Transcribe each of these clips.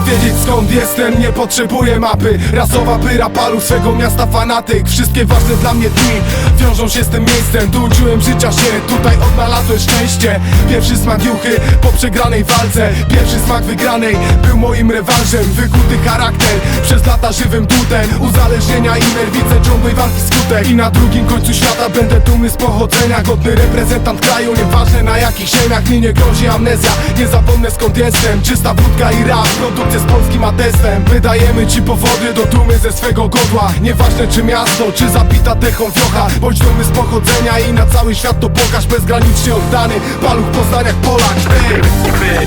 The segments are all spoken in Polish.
wiedzieć skąd jestem, nie potrzebuję mapy Rasowa pyra palu swego miasta fanatyk. Wszystkie ważne dla mnie dni wiążą się z tym miejscem. Tu uczyłem życia się, tutaj odnalazłem szczęście. Pierwszy smak juchy po przegranej walce. Pierwszy smak wygranej był moim rewanżem. Wykuty charakter, przez lata żywym dudem Uzależnienia i nerwice ciągłej walki skutek. I na drugim końcu świata będę dumny z pochodzenia. Godny reprezentant kraju, nieważne na jakich ziemiach. Mi nie grozi amnezja, nie zapomnę skąd jestem. Czysta wódka i rap, produkcja z polskim atestem Wydajemy ci powody do dumy ze swego godła. Nieważne czy miasto, czy zapita dechą wiocha. Bądź dumny z pochodzenia i na cały świat to pokaż. Bezgranicznie oddany, paluch Poznaniak Polak. Ej!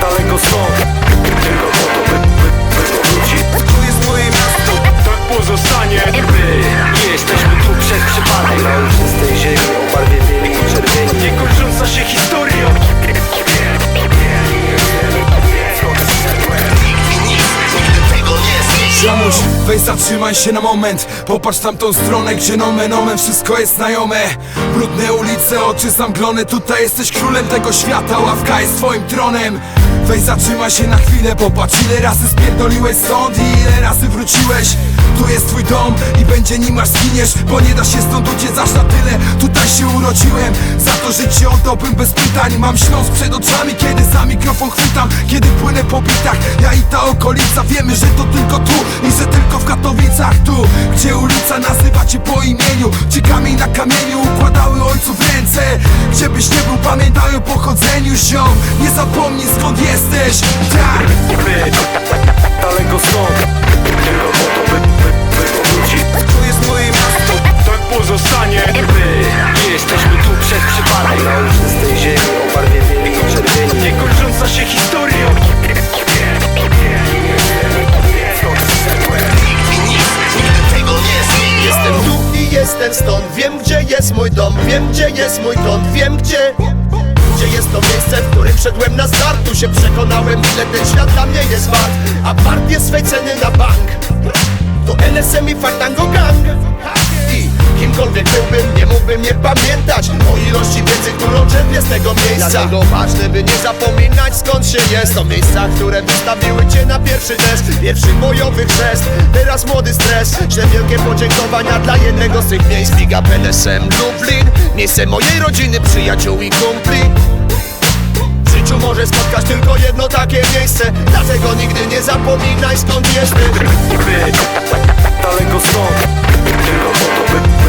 daleko stąd Ziomuś, weź zatrzymaj się na moment. Popatrz tamtą stronę, gdzie nomen omen Wszystko jest znajome. Brudne ulice, oczy zamglone Tutaj jesteś królem tego świata. Ławka jest twoim tronem Weź zatrzymaj się na chwilę Popatrz ile razy spierdoliłeś stąd I ile razy wróciłeś. Tu jest twój dom i będzie nim aż zginiesz Bo nie da się stąd uciec aż na tyle. Tutaj się urodziłem Za to życie oddałbym bez pytań. Mam Śląsk przed oczami, kiedy za mikrofon chwytam. Kiedy płynę po bitach Ja i ta okolica. Wiemy, że to tylko tu i że tylko w Katowicach. Tu, gdzie ulica nazywa cię po imieniu. Gdzie kamień na kamieniu układały ojców ręce Gdzie byś nie był, pamiętaj o pochodzeniu ziom Nie zapomnij skąd jesteś Tak! Mój dom, wiem gdzie jest mój kąt Wiem gdzie gdzie jest to miejsce, w którym wszedłem na start. Tu się przekonałem ile ten świat dla mnie jest wart. A part jest swej ceny na bank. To LSM i Fandango Gang. I kimkolwiek byłbym, nie mógłbym nie pamiętać. O ilości wiedzy, którą czerpię z tego miejsca. Dlatego ważne, by nie zapominać skąd się jest. To miejsca, które wystawiły cię na pierwszy test Pierwszy bojowy chrzest, teraz młody stres. Ślę wielkie podziękowania dla jednego z tych miejsc. Liga PLSM Lublin Miejsce mojej rodziny, przyjaciół i kumpli. W życiu może spotkać tylko jedno takie miejsce. Dlatego nigdy nie zapominaj skąd jesteś. Daleko stąd Tylko po to, by